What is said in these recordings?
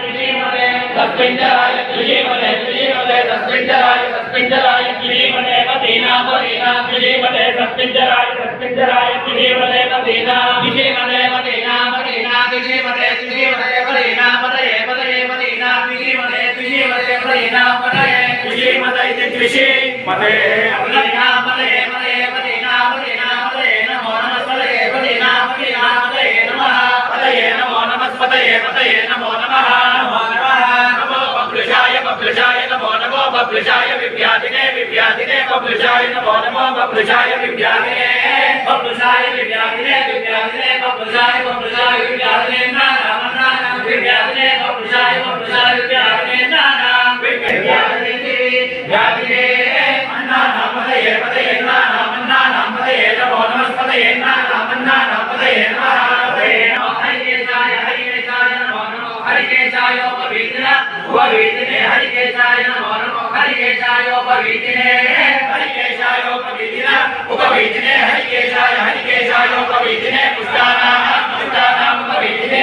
శ్రీమతే తస్మింజరాయ శ్రీమతే శ్రీమతే తస్మింజరాయ తస్మింజరాయ శ్రీమతే మదీనా మదీనా శ్రీమతే తస్మింజరాయ తస్మింజరాయ శ్రీమతే మదీనా శ్రీమతే మదీనా మదీనా శ్రీమతే శ్రీమతే మదీనా మదయే మదయే మదీనా శ్రీమతే శ్రీమతే మదీనా మదయే శ్రీమతే శ్రీ మదే మదీనా బబ్లుషాయ విద్యాధినే విద్యాధినే బబ్లుషాయ నమో నమో బబ్లుషాయ విద్యాధినే బబ్లుషాయ విద్యాధినే విద్యాధినే బబ్లుషాయ బబ్లుషాయ విద్యాధినే నానామ నానామ విద్యాధినే బబ్లుషాయ బబ్లుషాయ విద్యాధినే నానామ విద్యాధినే విద్యాధినే నమో హరికేశాయ ఉపవీతిన ఉపవీతినే హరికేశాయ నమో నమో హరికేశాయ ఉపవీతినే. హరికేశాయ ఉపవీతిన ఉపవీతినే హరికేశాయ హరికేశాయ ఉపవీతినే పుష్టాన పుష్టాన ఉపవీతినే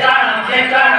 ಕಾಣ ಜಯ ಕಾಣ